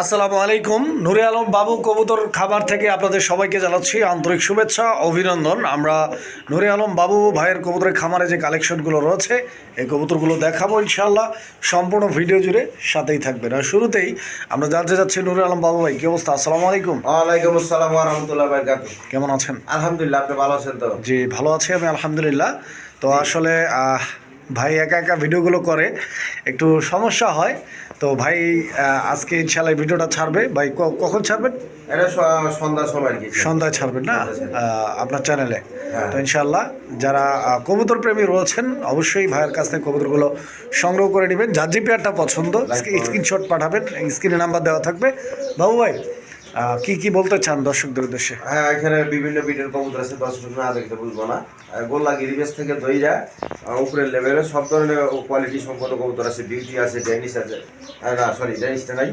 আসসালামু আলাইকুম। নুরে আলম বাবু কবুতর খাবার থেকে আপনাদের সবাইকে জানাচ্ছি আন্তরিক শুভেচ্ছা অভিনন্দন। আমরা নুরে আলম বাবু ভাইয়ের কবুতরের খামারে যে কালেকশনগুলো রয়েছে এই কবুতরগুলো দেখাবো ইনশাল্লাহ সম্পূর্ণ ভিডিও জুড়ে সাথেই থাকবেন। আর শুরুতেই আমরা জানতে যাচ্ছি নুরে আলম বাবু ভাই কি অবস্থা? আসসালামু আলাইকুম। ওয়ালাইকুম আসসালাম রাহমাতুল্লাহি ওয়া কেমন আছেন? আলহামদুলিল্লাহ আপনি ভালো আছেন তো? জি ভালো আছি আমি আলহামদুলিল্লাহ। তো আসলে আহ, ভাই একা একা ভিডিওগুলো করে একটু সমস্যা হয়। তো ভাই আজকে ইনশাল্লাহ ভিডিওটা ছাড়বে। ভাই কখন ছাড়বেন? এটা স- সময় আর কি। সন্ধ্যায় ছাড়বেন না? আপনার চ্যানেলে। হ্যাঁ। তো ইনশাল্লাহ যারা কবুতর প্রেমী রয়েছেন অবশ্যই ভাইয়ের কাছ থেকে কবুতরগুলো সংগ্রহ করে নেবেন। যার যে পেয়ারটা পছন্দ স্ক্রিনশট পাঠাবেন স্ক্রিনে নাম্বার দেওয়া থাকবে। বাবু ভাই কি কি বলতে চান দর্শকদের উদ্দেশ্যে? হ্যাঁ এখানে বিভিন্ন বিটের কবুতর আছে দর্শক না দেখতে বুঝব না। গোল্লা গিরিবেশ থেকে দইরা উপরের লেভেলে সব ধরনের কোয়ালিটি সম্পন্ন কবুতর আছে। বিউটি আছে ডেনিস আছে। না সরি ডেনিসটা নাই।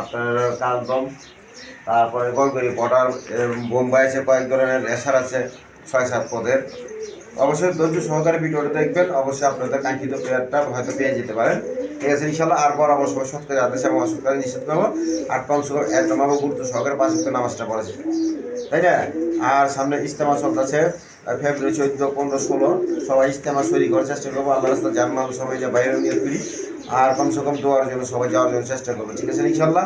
আপনার কালদম তারপরে গলগরি পটার বোম্বাই আছে, কয়েক ধরনের রেসার আছে, ছয়, সাত পদের। অবশ্যই ধৈর্য সহকারে ভিডিওটা দেখবেন। অবশ্যই আপনাদের কাঙ্ক্ষিত প্লেয়ারটা হয়তো পেয়ে যেতে পারেন। ঠিক আছে ইনশাল্লাহ আর পরামর্শ সত্তর আদেশ এবং অসৎকারে নিষেধ করব আর কমসে কম গুরুত্ব সহকারে পাঁচ হাজার নামাজটা পড়েছে তাই না? আর সামনে ইস্তেমা চলতেছে ফেব্রুয়ারি চোদ্দ, পনেরো, ষোলো। সবাই ইস্তেমা শরীর করার চেষ্টা করব আল্লাহ রাস্তা জানমাল সবাই যা বাইরে নিয়ে করি। আর কমসে কম দোয়ার জন্য সবাই যাওয়ার জন্য চেষ্টা করব, ঠিক আছে ইনশাল্লাহ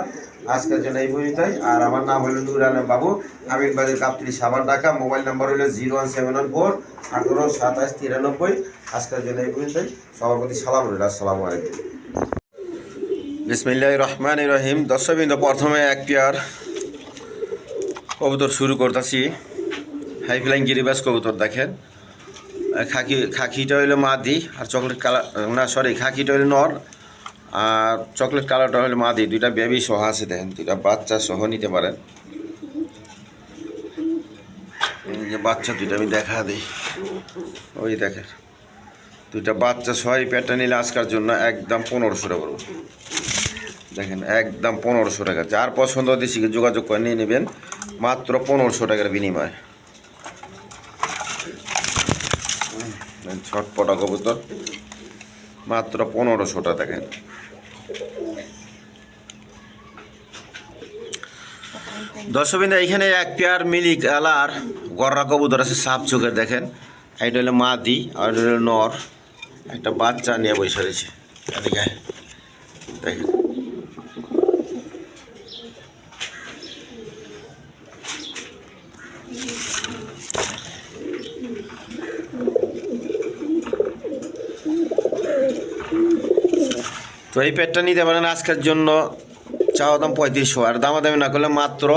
আজকের জন্য এই পর্যন্তই। আর আমার নাম হলো নুর আলম বাবু। আমিন বাজার কাপত্রি সাবান, ঢাকা। মোবাইল নাম্বার হলো zero one seven one four আঠেরো সাতাশ তিরানব্বই। আজকের জন্য এই পর্যন্তই। সবার প্রতি সালাম রইল। আসসালামু আলাইকুম। বিসমিল্লাহ রহমান রহিম দর্শকবৃন্দ, প্রথমে এক পেয়ার কবুতর শুরু করতেছি। হাই ফ্লাইং গিরিবাস কবুতর দেখেন। খাকি, খাকিটা হইল মাদি আর চকলেট কালার না সরি খাকিটা হইল নর আর চকলেট কালারটা হলো মাদি। দুইটা বেবি সহ আছে দেখেন, দুইটা বাচ্চা সহ নিতে পারেন। বাচ্চা দুইটা আমি দেখা দিই। ওই দেখেন। দুইটা বাচ্চা এই পেয়ারটা নিলে আজকের জন্য একদম পনেরোশো টাকা পড়বে দেখেন, একদম পনেরোশো টাকা। যার পছন্দ দিছি যোগাযোগ করে নিয়ে নেবেন, মাত্র পনেরোশো টাকার বিনিময়ে। ছটপটা কবুতর, মাত্র পনেরোশো টাকা, দেখেন। দর্শকবিন্দু, এখানে এক পেয়ার মিলি কালার গররা কবুতর আছে, সাপ চোখের, দেখেন। এটা হলো মাদি, আর এটা হলো নর। একটা বাচ্চা নিয়ে বসে রয়েছে। এদিকে দেখেন। তো এই পেটটা নিতে পারেন আজকের জন্য। চাওয়া দাম পঁয়ত্রিশশো। আর দামাদামি না করলে মাত্র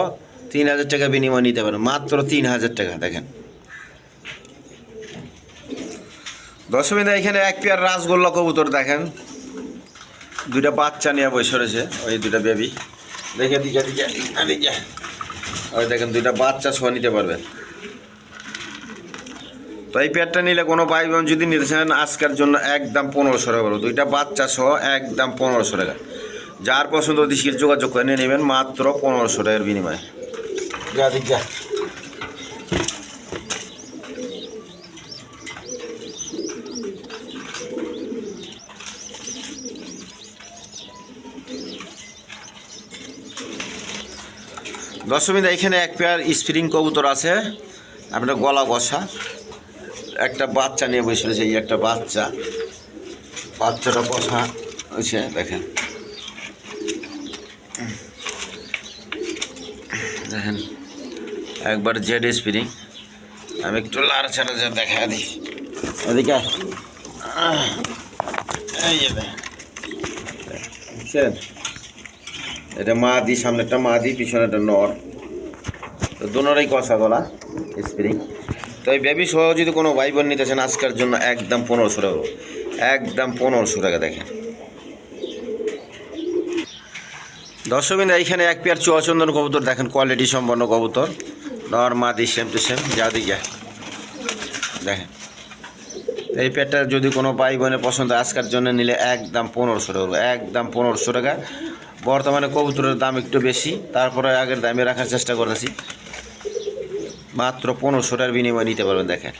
তিন হাজার টাকা বিনিময় নিতে পারেন। মাত্র তিন হাজার টাকা, দেখেন। দশমিনা এখানে এক পেয়ার রাসগোল্লা কবুতর দেখেন। দুইটা বাচ্চা নিয়ে বসে রয়েছে, ওই দুইটা বেবি দেখে দিকে দিকে ওই দেখেন দুইটা বাচ্চা সহ নিতে পারবেন তো এই পেয়ারটা নিলে কোনো ভাই বোন যদি নিতে চান, আজকের জন্য একদম পনেরোশো টাকা পড়বে দুইটা বাচ্চা সহ একদম পনেরোশো টাকা। যার পছন্দ দিশির যোগাযোগ করে নিয়ে নেবেন মাত্র পনেরোশো টাকার বিনিময়ে। যা দিক যা। দশমিন এখানে এক পেয়ার স্প্রিং কবুতর আছে। আপনার গলা বসা। একটা বাচ্চা নিয়ে বসে রয়েছে, এই একটা বাচ্চা। বাচ্চাটা বসা হয়েছে, দেখেন। দেখেন, একবার জেড স্প্রিং আমি একটু লাড় ছাড়া যা দেখা দিই। ওদিকে। এই যে দেখেন। এটা মা দি সামনে একটা মা দি পিছনে একটা নর। তো দুনোরাই কষা গলা, স্প্রিং। তো এই বেবি সহ যদি কোনো ভাই বোন নিতে চান, আজকের জন্য একদম পনেরোশো টাকা একদম পনেরোশো টাকা দেখেন। দর্শকবিন্দ, এইখানে এক পেয়ার চুয়াচন্দন কবুতর দেখেন কোয়ালিটি সম্পন্ন কবুতর। নর মাদি সেম টু সেম যা দিকে। দেখেন। এই পেয়ারটা যদি কোনো ভাই বোনের পছন্দ আজকের জন্য নিলে একদম পনেরোশো টাকা একদম পনেরোশো টাকা। বর্তমানে কবুতরের দাম একটু বেশি, তারপরে আগের দামে রাখার চেষ্টা করেছি মাত্র পনেরোশো টাকার বিনিময়ে নিতে পারবেন, দেখেন।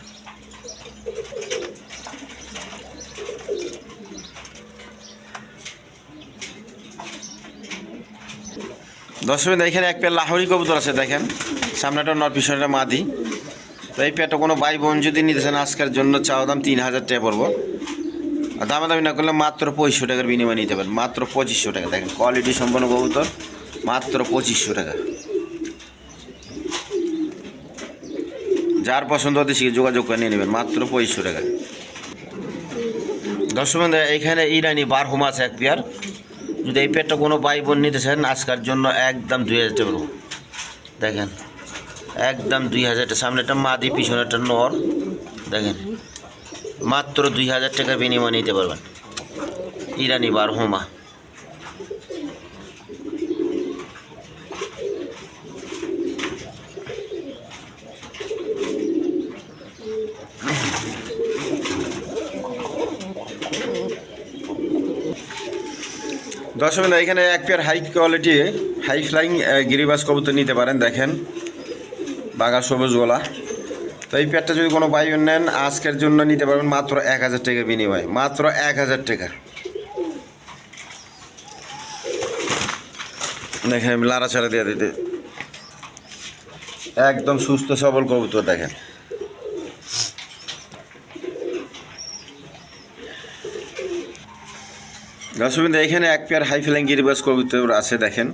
দর্শক এখানে এক পেয়ার লাহোরি কবুতর আছে, দেখেন। সামনেটা নর, পিছনেটা মাদি। তো এই পেয়ারটা কোনো ভাই বোন যদি নিতে চান, আজকের জন্য চাওয়া দাম তিন হাজার টাকা পড়ব। দামাদামি না করলে মাত্র পঁচিশশো টাকার বিনিময়ে নিতে পারেন। মাত্র পঁচিশশো টাকা। দেখেন কোয়ালিটি সম্পন্ন কবুতর, মাত্র পঁচিশশো টাকা। যার পছন্দ হতে সে যোগাযোগ করে নিয়ে নেবেন, মাত্র পঁচিশশো টাকা। দর্শক এখানে ইরানি বারহুম আছে এক পেয়ার যদি এই পেয়ারটা কোনো ভাই বোন নিতে চান, আজকার জন্য একদম দুই হাজার টাকা। দেখেন, একদম দুই হাজার টাকা। সামনেটা মাদি পিছনেটা নর। দেখেন মাত্র দুই হাজার টাকার বিনিময় নিতে পারবেন। ইরানি বারহুমা দর্শক, এখানে এক pair high quality high flying গিরিবাস কবুতর নিতে পারেন, দেখেন। বাঘা সবুজ গোলা। তো এই পেয়ারটা যদি কোনো বাই নেন, আজকের জন্য নিতে পারবেন মাত্র এক হাজার টাকার বিনিময়ে। মাত্র এক হাজার টাকা। দেখেন, আমি লাড়াছাড়া দিয়ে দিতে। একদম সুস্থ, সবল কবুতর দেখেন। দর্শকবিন্দু এখানে এক পেয়ার হাই ফ্লাইং গিরিবাস কবুতর আছে, দেখেন।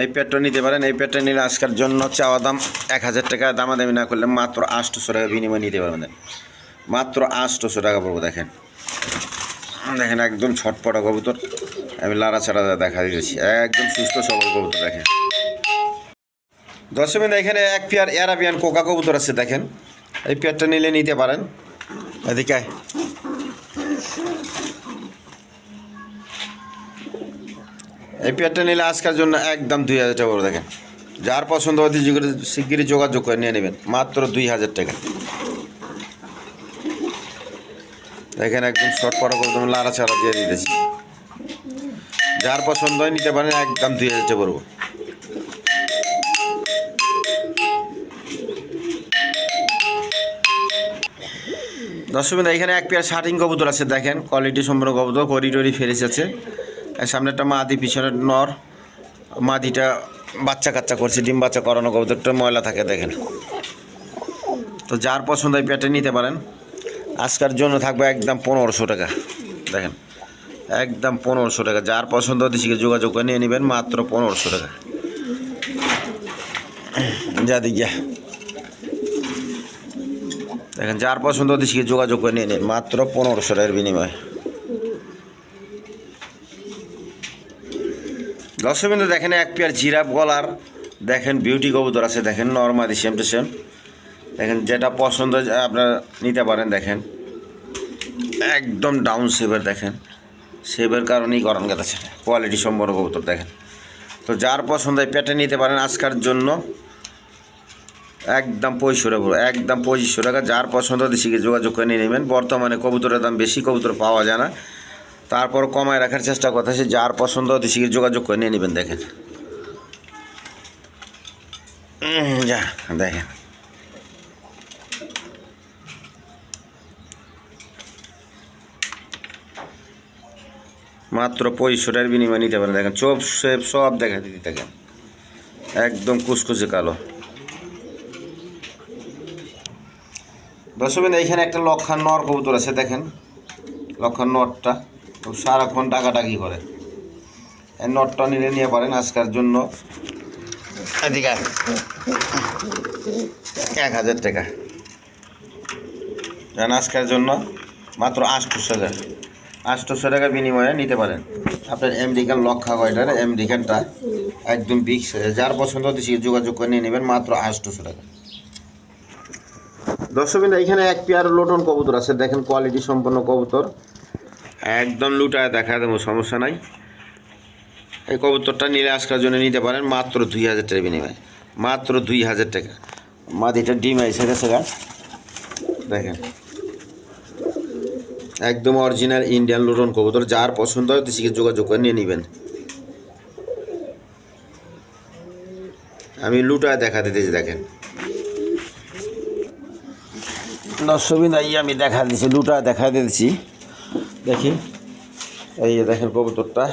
এই পেয়ারটা নিতে পারেন, এই পেয়ারটা নিলে আজকের জন্য চাওয়া দাম এক হাজার টাকা, দামাদামি না করলে মাত্র আটশোশো টাকা বিনিময় নিতে পারবেন মাত্র আটশোশো টাকা পড়ব, দেখেন। দেখেন একদম ছটপটা কবুতর, আমি লাড়াছাড়া দেখা দিয়েছি একদম সুস্থ সবল কবুতর, দেখেন। দর্শকবিন্দু এখানে এক পেয়ার অ্যারাবিয়ান কোকা কবুতর আছে, দেখেন। এই পেয়ারটা নিলে নিতে পারেন। এদিকে এই পেয়ারটা নিলে আজকের জন্য একদম দুই হাজার টাকা দেখেন। যার পছন্দ অতি শিগগিরই যোগাযোগ করে নিয়ে নেবেন, মাত্র দুই হাজার টাকা। দেখেন একদম শর্ট পড়া করে তুমি লাড়া ছাড়া দিয়ে দিতেছি। যার পছন্দ হয় নিতে পারেন, একদম দুই হাজার টাকা পড়ব। দর্শক এখানে এক পেয়ার শার্টিং কবুতর আছে, দেখেন। কোয়ালিটি সম্পন্ন কবুতর করিডোরি ফেরেস আছে। আর সামনেরটা মাদি, পিছনের নর। মাদিটা বাচ্চা কাচ্চা করছে, ডিম বাচ্চা করানো কবুতরটা ময়লা থাকে, দেখেন। তো যার পছন্দ এই পেয়ারটা নিতে পারেন। আজকার জন্য থাকবে একদম পনেরোশো টাকা, দেখেন। একদম পনেরোশো টাকা। যার পছন্দ দিকে যোগাযোগ করে নিয়ে নেবেন, মাত্র পনেরোশো টাকা। যা দিক দেখেন, যার পছন্দ দিকে যোগাযোগ করে নিয়ে নিন, মাত্র পনেরোশো টাকার বিনিময়ে। দর্শক বিন্দু দেখেন এক পেয়ার জিরাফ গলার। দেখেন বিউটি কবুতর আছে, দেখেন নর্মালি সেম টু সেম দেখেন যেটা পছন্দ, আপনারা নিতে পারেন, দেখেন। একদম ডাউন সেভের দেখেন। সেভের কারণেই গরম গেছে। কোয়ালিটি সম্পন্ন কবুতর, দেখেন। তো যার পছন্দ পেটে নিতে পারেন আজকার জন্য। একদম পঁচিশশো টাকা একদম পঁচিশশো টাকা। যার পছন্দ দিকে যোগাযোগ করে নিয়ে নেবেন। বর্তমানে কবুতরের দাম বেশি, কবুতর পাওয়া যায় না। তারপর কমায় রাখার চেষ্টা করতেছে যার পছন্দ দিকে যোগাযোগ করে নিয়ে নেবেন, দেখেন। যা, দেখেন। মাত্র টাকার বিনিময় নিতে পারেন, দেখেন। চোপ, সেপ, সব দেখা দিতে দেখেন একদম কুচকুচে কালো। দর্শক, এখানে একটা লক্ষার নর কবুতর আছে, দেখেন। লক্ষার খুব সারাক্ষণ টাকাটাকি করে। নটটা নিলে নিয়ে পারেন আজকের জন্য। এদিকে এক হাজার টাকা। জান আজকের জন্য মাত্র আটশোশো হাজার আটশোশো টাকার বিনিময়ে নিতে পারেন। আপনার আমেরিকান লক্ষা কয়টার আমেরিকানটা একদম বিগ যার পছন্দ দিচ্ছি যোগাযোগ করে নিয়ে নেবেন মাত্র আটশোশো টাকা। দর্শকবিন্দু এখানে এক পেয়ার লোটন কবুতর আছে। দেখেন কোয়ালিটি সম্পন্ন কবুতর। একদম লুটায় দেখা দেবো, সমস্যা নাই। এই কবুতরটা নিলে আজকের জন্য নিতে পারেন মাত্র দুই হাজার টাকা বিনিময়ে। মাত্র দুই হাজার টাকা। মাদিটা ডিম এসে গেছে গা দেখেন। একদম অরিজিনাল ইন্ডিয়ান লোটন কবুতর, যার পছন্দ হয় সেদিকে যোগাযোগ করে নিয়ে নেবেন। আমি লুটায় দেখা দিতেছি, দেখেন। দর্শকবিন্দু আমি দেখা দিচ্ছি দুটা দেখা দিচ্ছি দেখি এই যে দেখেন কবুতরটা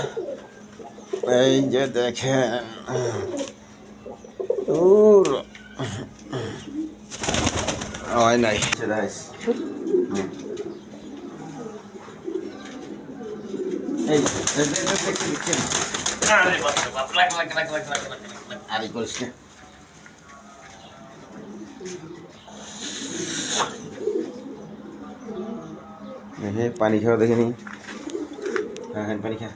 এই যে দেখেন হয় নাই এই আরে করিস না দেখে পানি খাওয়া দেখে নি হ্যাঁ হ্যাঁ পানি খা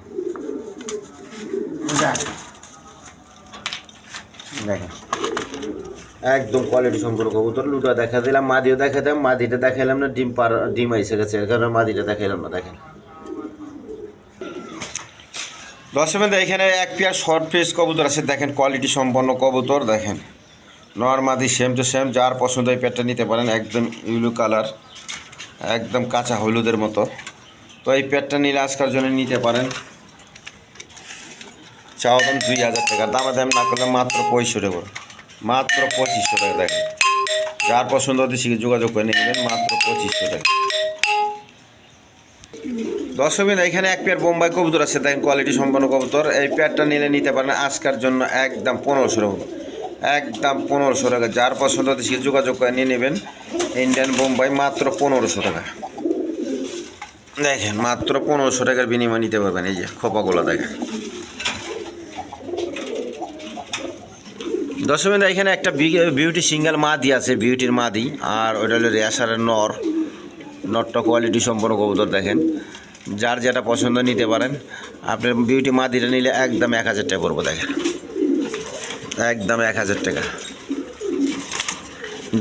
দেখেন একদম কোয়ালিটি সম্পূর্ণ কবুতর। লুটা দেখা দিলাম মাদিও দেখা দিলাম মাদিটা দেখাইলাম না ডিম পার ডিম আইসে গেছে। কারণে মাদিটা দেখাইলাম না দেখেন। দর্শক এখানে এক পেয়ার শর্ট ফেস কবুতর আছে। দেখেন কোয়ালিটি সম্পন্ন কবুতর দেখেন। নর্মাদি সেম টু সেম যার পছন্দ এই পেয়ারটা নিতে পারেন। একদম ইউলু কালার একদম কাঁচা হলুদের মতো। তো এই পেয়ারটা নিলে আজকার জন্য নিতে পারেন। চাওয়া দাম দুই হাজার টাকা, দামা দাম না করলে মাত্র পঁয়ষট্টি করে মাত্র পঁচিশশো টাকা দেখেন। যার পছন্দ হতে শিখে যোগাযোগ করে নিয়ে মাত্র পঁচিশশো টাকা। দর্শকবিন এখানে এক পেয়ার বোম্বাই কবুতর আছে। দেখেন কোয়ালিটি সম্পন্ন কবুতর। এই পেয়ারটা নিলে নিতে পারেন আজকার জন্য একদম পনেরোশো টাকা। একদম পনেরোশো টাকা। যার পছন্দ শিখে যোগাযোগ করে নিয়ে নেবেন। ইন্ডিয়ান বোম্বাই মাত্র পনেরোশো টাকা। দেখেন, মাত্র পনেরোশো টাকার বিনিময় নিতে পারবেন। এই যে খোপাগুলো দেখেন। দশমিন এখানে একটা বিউটি সিঙ্গেল মাদি আছে বিউটির মাদি। আর ওইটা হলো রেয়াসারের নর। নটটা কোয়ালিটি সম্পন্ন কবুতর দেখেন। যার যেটা পছন্দ নিতে পারেন আপনার বিউটি মাদিটা নিলে একদম এক হাজার টাকা পড়ব, দেখেন। একদম এক হাজার টাকা।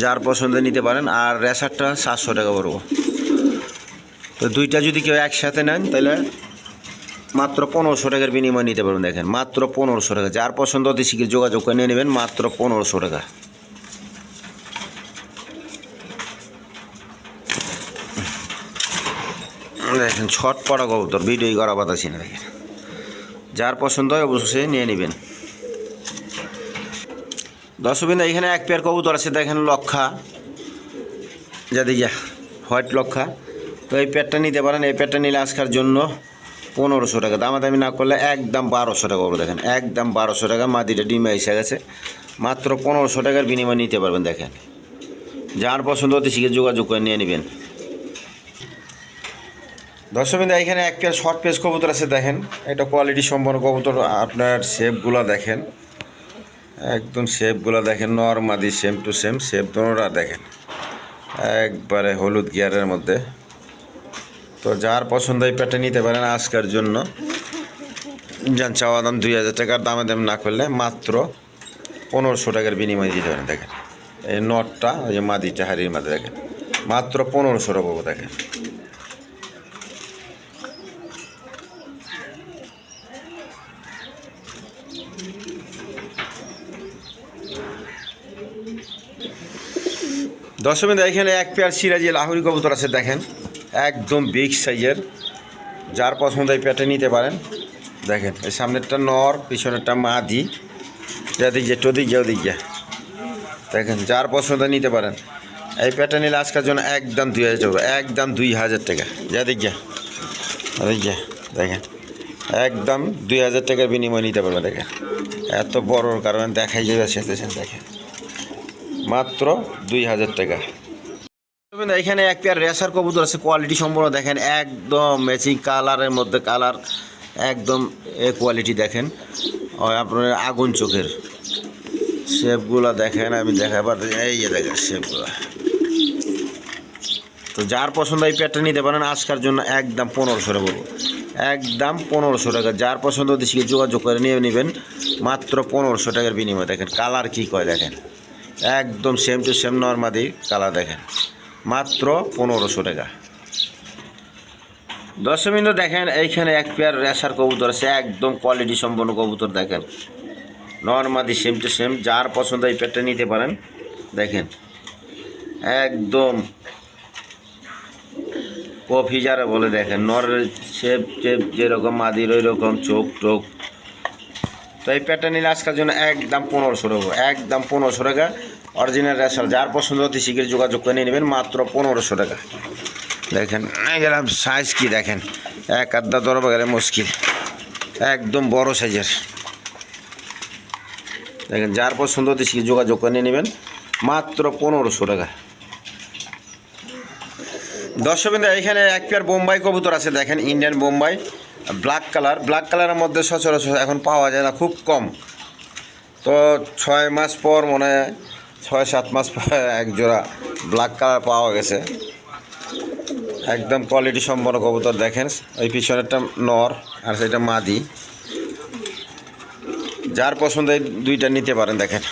যার পছন্দ নিতে পারেন, আর রেসারটা সাতশো টাকা পড়ব। তো দুইটা যদি কেউ একসাথে নেন, তাহলে মাত্র পনেরোশো টাকার বিনিময় নিতে পারবেন, দেখেন। মাত্র পনেরোশো টাকা। যার পছন্দ অতি শিখে যোগাযোগ করে নিয়ে নেবেন, মাত্র পনেরোশো টাকা। দেখেন ছট পড়া কবুতর, ভিডিওই করা পাতাছি না দেখেন। যার পছন্দ হয় অবশ্যই নিয়ে নেবেন। দর্শকবিন্দু, এখানে এক পেয়ার কবুতর আছে, দেখেন লক্ষা। যা দিকে হোয়াইট লক্ষা। তো এই পেয়ারটা নিতে পারেন, এই পেয়ারটা নিলে আজকের জন্য পনেরোশো টাকা। দামাদামি না করলে একদম বারোশো টাকা করে দেখেন। একদম বারোশো টাকা মাদিটা ডিমে এসে গেছে। মাত্র পনেরোশো টাকার বিনিময় নিতে পারবেন, দেখেন। যার পছন্দ হতে শিখে যোগাযোগ করে নিয়ে নেবেন। দর্শকবিন্দু, এখানে এক পেয়ার শর্ট পেজ কবুতর আছে, দেখেন। এটা কোয়ালিটি সম্পন্ন কবুতর, আপনার শেপগুলো দেখেন। একদম শেপগুলো দেখেন, নর্মাদি সেম টু সেম শেপ দোনোটা দেখেন। একবারে হলুদ গিয়ারের মধ্যে। তো যার পছন্দ এই প্যাটে নিতে পারেন আজকের জন্য। যান, চাওয়া দাম দুই হাজার টাকার দামে দাম না করলে মাত্র পনেরোশো টাকার বিনিময় দিতে পারেন, দেখেন। এই নটটা ওই যে মাদিটা, হাড়ির মাঝে দেখেন। মাত্র পনেরোশো টাকা দেখেন। দশমিন এখানে এক পেয়ার সিরাজি লাহুরি কবুতর আছে, দেখেন। একদম বিগ সাইজের যার পছন্দ এই পেয়ারটা নিতে পারেন। দেখেন, এই সামনেরটা নর, পিছনেরটা মাদি। এদিক যে টদিক যে ওদিক যে দেখেন, যার পছন্দ নিতে পারেন। এই পেয়ারটা নিলে আজকের জন্য একদম দুই হাজার টাকা একদম দুই হাজার টাকা। যেদিক যা ওদিক যা দেখেন। একদম দুই হাজার টাকার বিনিময় নিতে পারবেন, দেখেন। এত বড়োর কারণে দেখাই যাবে সেতে দেখেন। মাত্র দুই হাজার টাকা। এখানে এক পেয়ার রেসার কবুতর আছে কোয়ালিটি সম্পূর্ণ দেখেন, একদম ম্যাচিং কালারের মধ্যে কালার একদম এ কোয়ালিটি দেখেন। আপনার আগুন চোখের। শেপগুলো দেখেন, আমি দেখাবার এই যে দেখেন শেপগুলো তো যার পছন্দ এই পেয়ারটা নিতে পারেন, আজকার জন্য একদম পনেরোশো টাকা বলব। একদম পনেরোশো টাকা, যার পছন্দ শিখে যোগাযোগ করে নিয়ে নেবেন, মাত্র পনেরোশো টাকার বিনিময় দেখেন কালার কী কয় দেখেন। একদম সেম টু সেম নর্মাদি কালার দেখেন। মাত্র পনেরোশো টাকা। দশ মিনিট দেখেন এইখানে এক পেয়ার রেসার কবুতর আছে, একদম কোয়ালিটি সম্পন্ন কবুতর দেখেন। নর্মাদি সেম টু সেম যার পছন্দ এই পেয়ারটা নিতে পারেন, দেখেন। একদম কফি যারা বলে দেখেন, নরের শেপ টেপ যেরকম, মাদির ওই রকম চোখ টোক তো এই প্যাটটা নিলে আজকের জন্য একদম পনেরোশো টাকা, একদম পনেরোশো টাকা। অরিজিনাল রেশাল যার পছন্দ হতে শীঘ্র যোগাযোগ করে নিয়ে নেবেন, মাত্র পনেরোশো টাকা। দেখেন গেলাম সাইজ কি দেখেন? এক আধা দরবার গেলে মুশকিল। একদম বড় সাইজের দেখেন, যার পছন্দ হতে সে যোগাযোগ করে নিয়ে নেবেন, মাত্র পনেরোশো টাকা। দর্শকবিন্দু এখানে এক পেয়ার বোম্বাই কবুতর আছে, দেখেন Indian Bombay. Black colour black কালারের মধ্যে সচরাচর এখন পাওয়া যায় না, খুব কম। তো ছয় মাস পর মনে হয়, ছয় সাত মাস পর এক জোড়া ব্ল্যাক কালার পাওয়া গেছে। একদম কোয়ালিটি সম্পন্ন কবুতর দেখেন ওই পিছনেরটা নর আর সেটা মাদি। যার পছন্দ দুইটা নিতে পারেন, দেখেন।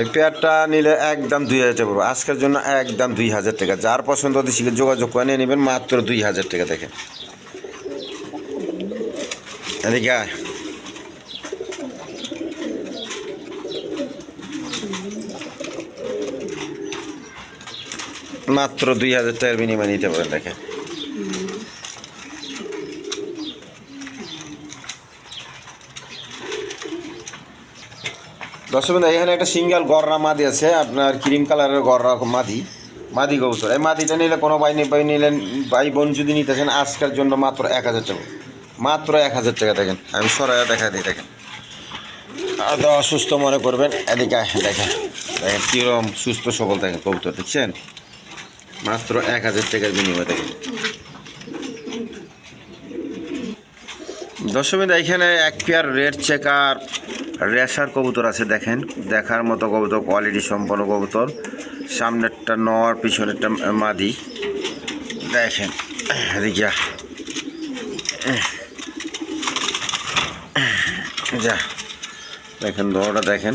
এই পেয়ারটা নিলে একদম দুই হাজার টাকা পড়বে। আজকের জন্য একদম দুই হাজার টাকা। যার পছন্দ শিখে যোগাযোগ করে নিয়ে নেবেন, মাত্র দুই হাজার টাকা দেখেন এদিকে মাত্র দুই হাজার টাকার বিনিময় নিতে পারেন দেখেন দর্শক বন্ধু, এখানে একটা সিঙ্গেল গররা মাদি আছে আপনার ক্রিম কালারের গররা মাদি মাদি কবুতর। এই মাদিটা নিলে কোনো ভাই ভাই নিলেন ভাই বোন যদি নিতে চান আজকের জন্য মাত্র এক হাজার টাকা। মাত্র এক হাজার টাকা দেখেন আমি সরাইয়া দেখা দিই দেখেন। আর অসুস্থ মনে করবেন এদিকে দেখেন দেখেন কীরকম সুস্থ সবল দেখেন কবুতর দেখছেন? মাত্র এক হাজার টাকার বিনিময় দেখেন। দশমিন এখানে এক পেয়ার রেড চেকার রেশার কবুতর আছে দেখেন। দেখার মতো কবুতর কোয়ালিটি সম্পন্ন কবুতর। সামনেরটা নর, পিছনেরটা মাদি। দেখেন আ। যা। দেখেন দোড়াটা দেখেন।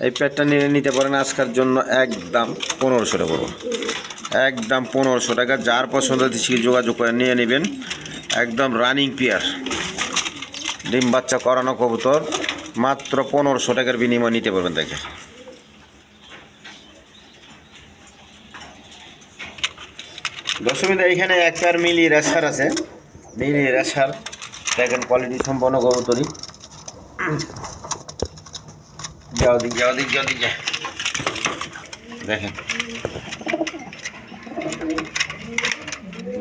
এই প্যাডটা নিয়ে নিতে পারেন আজকের জন্য একদম পনেরোশো টাকা পড়ব একদম পনেরোশো টাকা। যার পছন্দ হচ্ছে যোগাযোগ করে নিয়ে নেবেন। একদম রানিং পেয়ার ডিম বাচ্চা করানো কবুতর। মাত্র পনেরোশো টাকার বিনিময় নিতে পারবেন দেখে দশমীতে এখানে এক পেয়ার মিলি রেসার আছে। মিলি রেসার, দেখেন কোয়ালিটি সম্পন্ন কবুতরই যাও দিক যাও দিক যাও দিক দেখেন।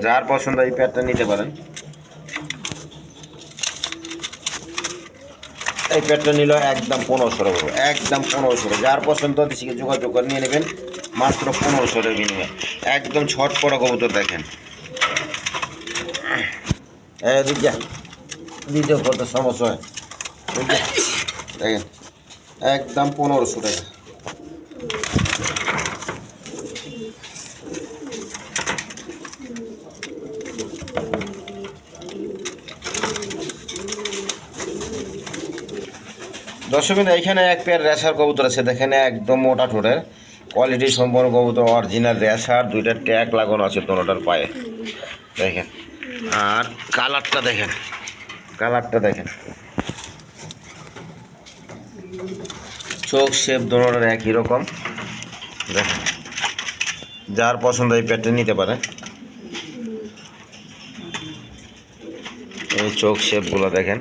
যার পছন্দ এই প্যাডটা নিতে পারেন। এই পেটটা নিল একদম পনেরোশো টাকা একদম পনেরোশো যার পছন্দ দিকে যোগাযোগ করে নিয়ে নেবেন, মাত্র পনেরোশো টাকা বিনিময়। একদম ছট পড়া কবুতর দেখেন। হ্যাঁ কত সমস্যা হয়। দেখেন, একদম পনেরোশো টাকা। দর্শক এখানে এক পেয়ার রেশার কবুতর আছে, দেখেন একদম মোটা ঠোঁটের। কোয়ালিটি সম্পন্ন কবুতর অরিজিনাল রেশার দুইটা ট্যাগ লাগানো আছে দোনোটার পায়ে। দেখেন, আর কালারটা দেখেন কালারটা দেখেন। চোখ শেপ দোনোটার একই রকম। দেখেন, যার পছন্দ এই প্যাডটা নিতে পারে। এই চোখ শেপগুলো দেখেন।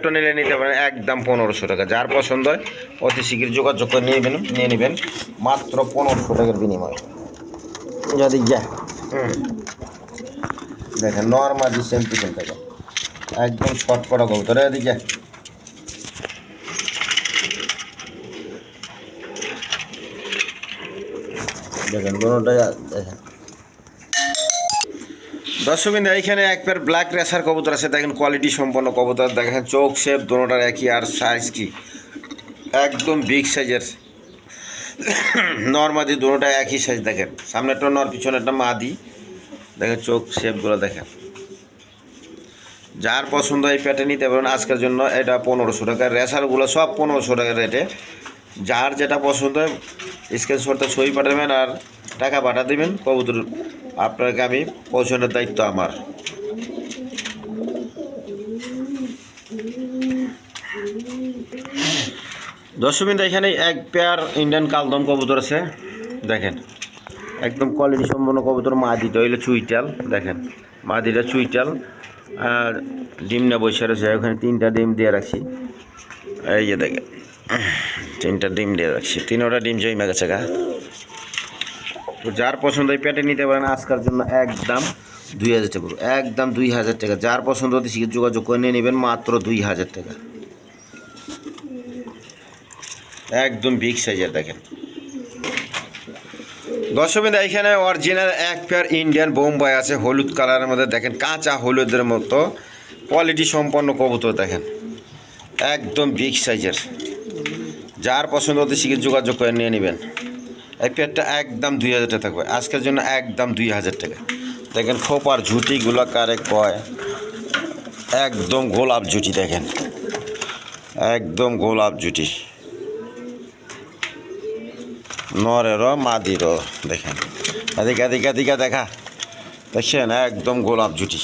পেট্রো নিলে নিতে পারেন একদম পনেরোশো টাকা। যার পছন্দ হয় অতি শীঘ্র যোগাযোগ করে নিয়ে নেবেন নিয়ে নেবেন মাত্র পনেরোশো টাকার বিনিময়। যদি যা। দেখেন নর্মালি সেম পিছন থেকে একদম করা কবুতর। এদিকে দেখেন দুটোটাই দেখেন দর্শকবিন্দু, এইখানে এক পেয়ার ব্ল্যাক রেসার কবুতর আছে। দেখেন কোয়ালিটি সম্পন্ন কবুতর। দেখেন চোখ শেপ দোনোটার একই আর সাইজ কি? একদম বিগ সাইজের নর্মাদি দোনোটা একই সাইজ দেখেন। সামনেরটা নর, পিছনেরটা মাদি। দেখেন চোখ শেপগুলো দেখেন। যার পছন্দ এই প্যাটে নিতে পারেন, আজকের জন্য এটা পনেরোশো টাকা। রেসারগুলো সব পনেরোশো টাকার রেটে যার যেটা পছন্দ হয় স্ক্রিনশটটা ছবি পাঠাবেন আর টাকা পাঠা দেবেন, কবুতর আপনাকে আমি পৌঁছানোর দায়িত্ব আমার। দর্শকবিন্দু এখানে এক পেয়ার ইন্ডিয়ান কালদম কবুতর আছে, দেখেন। একদম কোয়ালিটি সম্পন্ন কবুতর মাদিটা হইলে চুইটাল, দেখেন। মাদিটা চুইটাল, আর ডিম না বসে রয়েছে, ওখানে তিনটা ডিম দিয়ে রাখছি। এই যে দেখে তিনটা ডিম দিয়ে রাখছি, তিনোটা ডিম জমে গেছে গা। তো যার পছন্দ এই পেটে নিতে পারেন আজকের জন্য একদম দুই হাজার টাকা একদম দুই হাজার টাকা। যার পছন্দ হতে শিখে যোগাযোগ করে নিয়ে নেবেন মাত্র দুই হাজার টাকা। একদম বিগ সাইজের, দেখেন। দর্শকবিন্দু এখানে অরিজিনাল এক পেয়ার ইন্ডিয়ান বোম্বাই আছে, হলুদ কালারের মধ্যে, দেখেন, কাঁচা হলুদের মতো। কোয়ালিটি সম্পন্ন কবুতর, দেখেন। একদম বিগ সাইজের। যার পছন্দ হতে শিখে যোগাযোগ করে নিয়ে নেবেন। এই পেয়ারটা একদম দুই হাজার টাকা থাকবে। আজকের জন্য একদম দুই হাজার টাকা। দেখেন খোপার ঝুটিগুলো কারে কয়? একদম গোলাপ জুটি দেখেন। একদম গোলাপ জুটি নরেরও, মাদিরও দেখেন। এদিকে এদিকে এদিকে দেখা। দেখছেন? একদম গোলাপ জুটি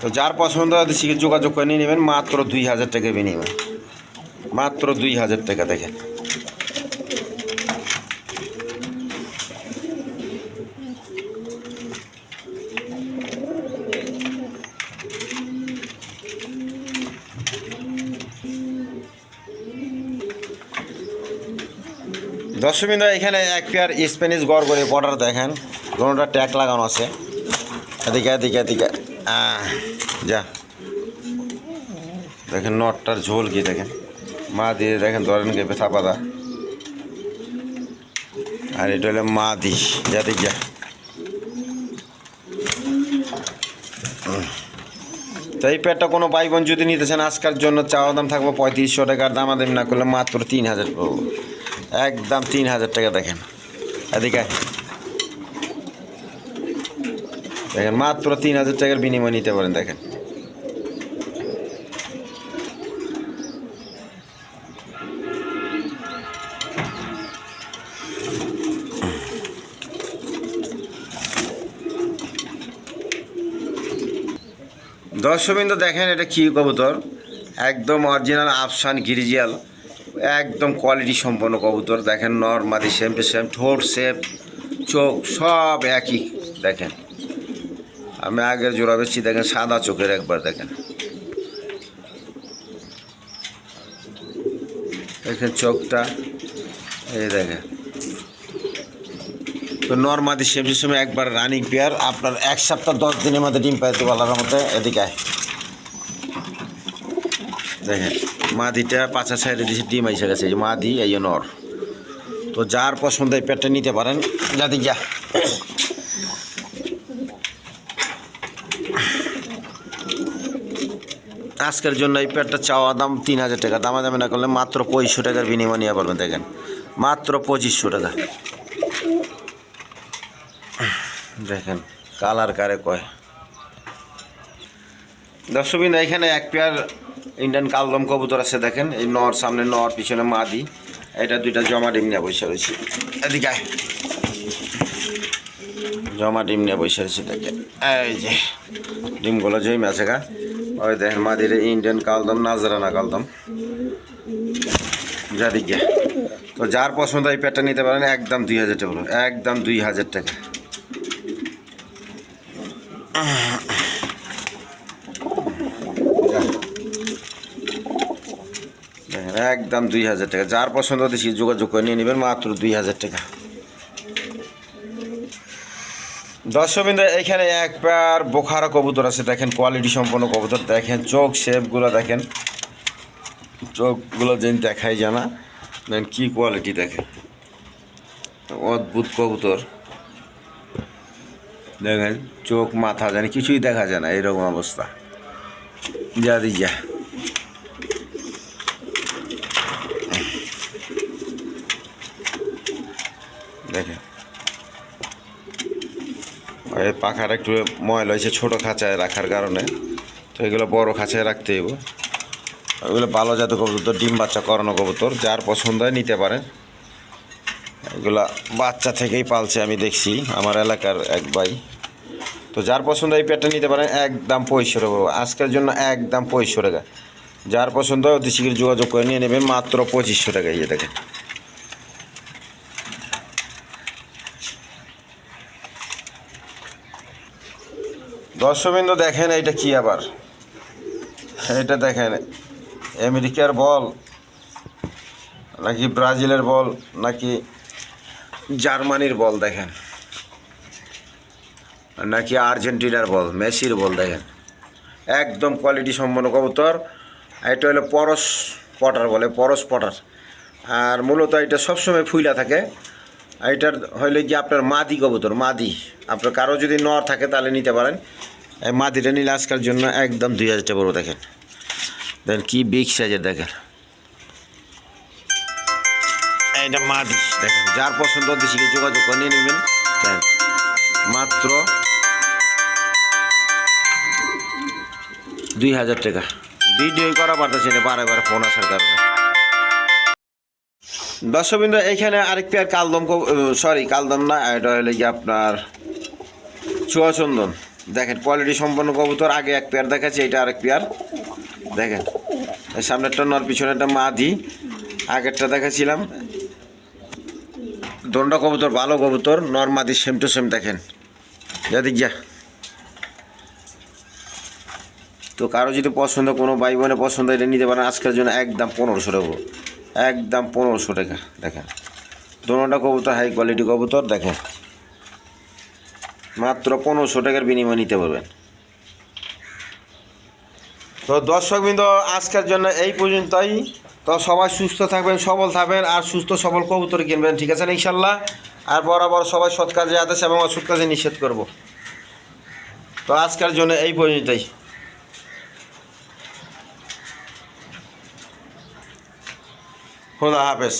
তো যার পছন্দ হয় যোগাযোগ করে নিয়ে নেবেন, মাত্র দুই হাজার টাকা বিনিময়। মাত্র দুই হাজার টাকা দেখেন। দর্শকবিন্দু এখানে এক পেয়ার স্প্যানিশ গড় করে বর্ডার দেখেন। কোনোটা ট্যাগ লাগানো আছে। এদিকে এদিকে এদিকে। যা। দেখেন, নটটার ঝোল কি দেখেন? মা দিয়ে দেখেন, ধরেন গে ব্যথা পাতা। আর এটা হলো মা দি যা দিক যা। উম। তো এই পেয়ারটা কোনো ভাই বোন যদি নিতে চান, আজকের জন্য চাওয়া দাম থাকব পঁয়ত্রিশশো টাকার দামাদামি না করলে মাত্র তিন হাজার পড়ব। একদম তিন হাজার টাকা দেখেন। এদিকে দেখেন, মাত্র তিন হাজার টাকার বিনিময় নিতে পারেন, দেখেন। দর্শকবিন্দু, দেখেন এটা কী কবুতর? একদম অরিজিনাল আফসান গিরিজিয়াল। একদম কোয়ালিটি সম্পন্ন কবুতর। দেখেন নর মাদি সেম টু সেম ঠোঁট শেপ চোখ সব একই। দেখেন, আমি আগের জোড়া বেশি দেখেন, সাদা চোখের একবার দেখেন। দেখেন চোখটা, এই দেখেন। তো নর্মাদি সেম টু সেম একবার রানিং পেয়ার আপনার এক সপ্তাহ, দশ দিনের মধ্যে ডিম পাইতে পারার মতো এদিকে দেখেন। মাদিটা পাঁচা সাইডে দিয়েছে ডিম এসে গেছে যে মাদি, এই নর। তো যার পছন্দ এই পেটটা নিতে পারেন। যাদি যা। আজকের জন্য এই পেটটা চাওয়া দাম তিন হাজার টাকা। দামা দামে না করলে মাত্র পঁচিশশো টাকার বিনিময় নিয়ে পারবেন, দেখেন। মাত্র পঁচিশশো টাকা। দেখেন, কালার কারে কয়। দর্শকবিন এখানে এক পেয়ার ইন্ডিয়ান কালদম কবুতর আছে দেখেন, এই নর, সামনে নর, পিছনে মাদি। এটা দুইটা জমা ডিম নিয়ে বসে রয়েছে। এদিকে জমা ডিম নিয়ে বসে রয়েছে দেখেন এই যে, ডিমগুলো জমে আছে গা। ওই দেখেন মাদির ইন্ডিয়ান কালদম, নাজরানা কালদম। যাদিক গিয়া তো যার পছন্দ এই পেটটা নিতে পারেন, একদম দুই হাজার টাকা একদম দুই হাজার টাকা দেখেন একদম দুই হাজার টাকা। যার পছন্দ সে যোগাযোগ করে নিয়ে নেবেন মাত্র দুই হাজার টাকা। দর্শকবিন্দু, এখানে এক পেয়ার বোখারা কবুতর আছে। দেখেন কোয়ালিটি সম্পন্ন কবুতর। দেখেন, চোখ শেপগুলো দেখেন। চোখগুলো যেন দেখাই জানা দেখেন, কী কোয়ালিটি দেখেন। অদ্ভুত কবুতর। দেখেন, চোখ, মাথা জানি কিছুই দেখা যায় না। এরকম অবস্থা। যা দি দেখেন। এই পাখার একটু ময়লা হয়েছে ছোটো খাঁচায় রাখার কারণে। তো এগুলো বড় খাঁচায় রাখতে হইব। ওইগুলো ভালো জাতের কবুতর, ডিম বাচ্চা করানো কবুতর, যার পছন্দ হয় নিতে পারেন এগুলা বাচ্চা থেকেই পালছে, আমি দেখছি, আমার এলাকার এক ভাই। তো যার পছন্দ এই পেটটা নিতে পারেন একদম পঁয়ষট্টি টাকা। আজকের জন্য একদম পঁয়ষট্টি টাকা। যার পছন্দ হয় অতি শীঘ্র যোগাযোগ করে নিয়ে নেবেন মাত্র পঁচিশশো টাকা ইয়ে দেখেন। দর্শকবৃন্দ দেখেন এইটা কি আবার? এটা দেখেন, আমেরিকার বল, নাকি ব্রাজিলের বল, নাকি জার্মানির বল দেখেন, নাকি আর্জেন্টিনার বল, মেসির বল দেখেন। একদম কোয়ালিটি সম্পন্ন কবুতর, এটা হলো পরশ পটার বলে, পরশ পটার। আর মূলত এটা সবসময় ফুইলা থাকে। এটার হইলে কি আপনার মাদি কবুতর, মাদি। আপনার কারও যদি নর থাকে তাহলে নিতে পারেন। মাদিটা নিলে আজকের জন্য একদম দুই হাজার টাকা দেখেন। দেখেন কি বিগ সাইজের দেখেন। এইটা মাদি দেখেন, যার পছন্দ দেশিকে যোগাযোগ করে নিয়ে নেবেন। দেখেন, মাত্র দুই হাজার টাকা। ভিডিও করা পারতেছি না, বারে বারে ফোন আসার কারণে। দর্শকবৃন্দ এখানে আরেক পেয়ার কালদম সরি কালদম না, এটা হলে কি আপনার চুয়াচন্দন। দেখেন কোয়ালিটি সম্পন্ন কবুতর, আগে এক পেয়ার দেখাচ্ছি, এটা আরেক পেয়ার। দেখেন সামনেরটা নর, পিছনেরটা মাদি, আগেরটা দেখাচ্ছিলাম। দন্ডা কবুতর, ভালো কবুতর, নর, মাদি সেম টু সেম দেখেন। যাদিক যা। তো কারও যদি পছন্দ, কোনো ভাই বোনের পছন্দ, এটা নিতে পারেন। আজকের জন্য একদম পনেরোশো টাকা। একদম পনেরোশো টাকা, দেখেন। দোনোটা কবুতর হাই কোয়ালিটি কবুতর, দেখেন। মাত্র পনেরোশো টাকার বিনিময় নিতে পারবেন। তো দর্শক দর্শকবৃন্দ, আজকের জন্য এই পর্যন্তই। তো সবাই সুস্থ থাকবেন, সবল থাকবেন, আর সুস্থ সবল কবুতর কিনবেন, ঠিক আছে ইনশাল্লাহ আর বরাবর সবাই সৎ কাজে আদেশ এবং অসৎ কাজে নিষেধ করব। তো আজকের জন্য এই পর্যন্তই। খোদা হাফেজ।